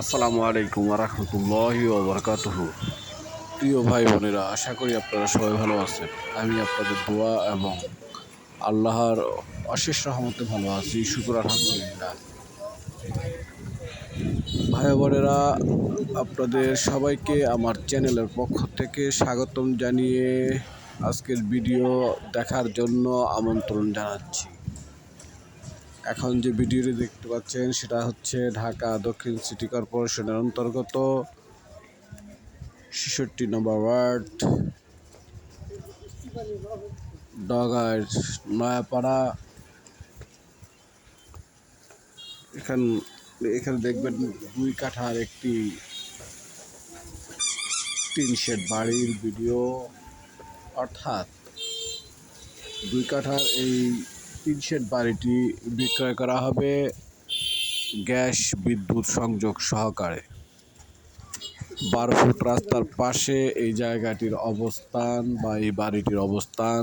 আসসালামু আলাইকুম রহমতুল্লাহ ওবরকাতহ প্রিয় ভাই বোনেরা আশা করি আপনারা সবাই ভালো আছেন। আমি আপনাদের দোয়া এবং আল্লাহর অশেষ রহমতে ভালো আছি। শুকুর আলহামদুলিল্লাহ। ভাই বোনেরা আপনাদের সবাইকে আমার চ্যানেলের পক্ষ থেকে স্বাগতম জানিয়ে আজকের ভিডিও দেখার জন্য আমন্ত্রণ জানাচ্ছি। এখন যে ভিডিওটি দেখতে পাচ্ছেন, সেটা হচ্ছে ঢাকা দক্ষিণ সিটি কর্পোরেশনের অন্তর্গত ছেষট্টি নম্বর ওয়ার্ড, ডগার নয়াপাড়া। এখান, এখানে দেখবেন দুই কাঠার একটি টিন শেড বাড়ির ভিডিও। অর্থাৎ দুই কাঠার এই টিন শেড বাড়িটি বিক্রয় করা হবে গ্যাস বিদ্যুৎ সংযোগ সহকারে। বারো ফুট রাস্তার পাশে এই জায়গাটির অবস্থান বা এই বাড়িটির অবস্থান।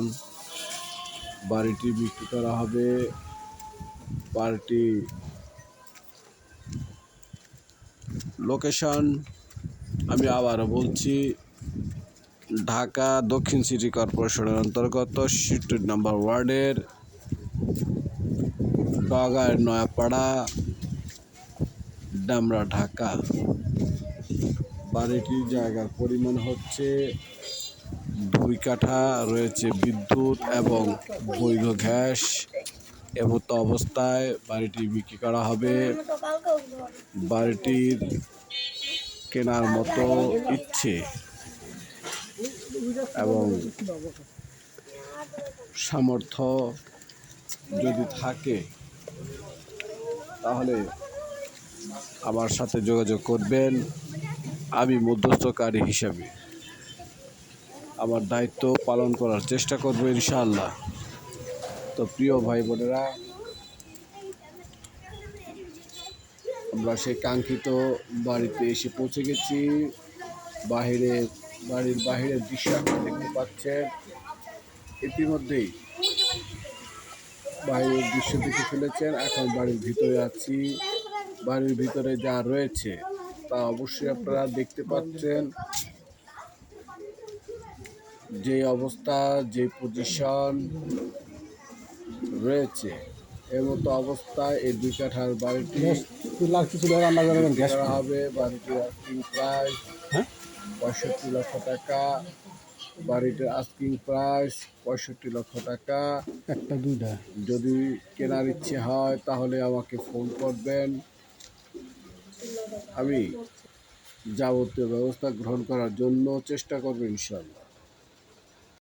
বাড়িটি বিক্রি করা হবে বাড়িটি লোকেশন আমি আবারও বলছি, ঢাকা দক্ষিণ সিটি কর্পোরেশনের অন্তর্গত সিটি নাম্বার ওয়ার্ডের ডগার নয়াপাড়া, ডামরা, ঢাকা। বাড়িটির জায়গার পরিমাণ হচ্ছে দুই কাঠা, রয়েছে বিদ্যুৎ এবং বৈধ গ্যাস। এমত অবস্থায় বাড়িটি বিক্রি করা হবে। বাড়িটির কেনার মতো ইচ্ছে এবং সামর্থ্য যদি থাকে তাহলে আমার সাথে যোগাযোগ করবেন আমি মধ্যস্থকারী হিসাবে। আমার দায়িত্ব পালন করার চেষ্টা করব ইনশাআল্লাহ। তো প্রিয় ভাই বোনেরা আমরা সেই কাঙ্ক্ষিত বাড়িতে এসে পৌঁছে গেছি। বাহিরে, বাড়ির বাহিরের দৃশ্য আপনারা দেখতে পাচ্ছেন। ইতিমধ্যেই বাইরের দৃশ্য দেখে ফেলেছেন। এখন বাড়ির ভিতরে আছি। বাড়ির ভিতরে যা রয়েছে তা অবশ্যই আপনারা দেখতে পাচ্ছেন। যে অবস্থা যে পজিশন রয়েছে এর মতো অবস্থায় এই দুই কাঠার বাড়িটি। হবে বাড়িটির প্রায় হ্যাঁ? পঁয়ষট্টি লক্ষ টাকা। বাড়িটির আস্কিং প্রাইস পঁয়ষট্টি লক্ষ টাকা। একটা দুইটা। যদি কেনার ইচ্ছে হয় তাহলে আমাকে ফোন করবেন। আমি যাবতীয় ব্যবস্থা গ্রহণ করার জন্য চেষ্টা করব ইনশাল্লাহ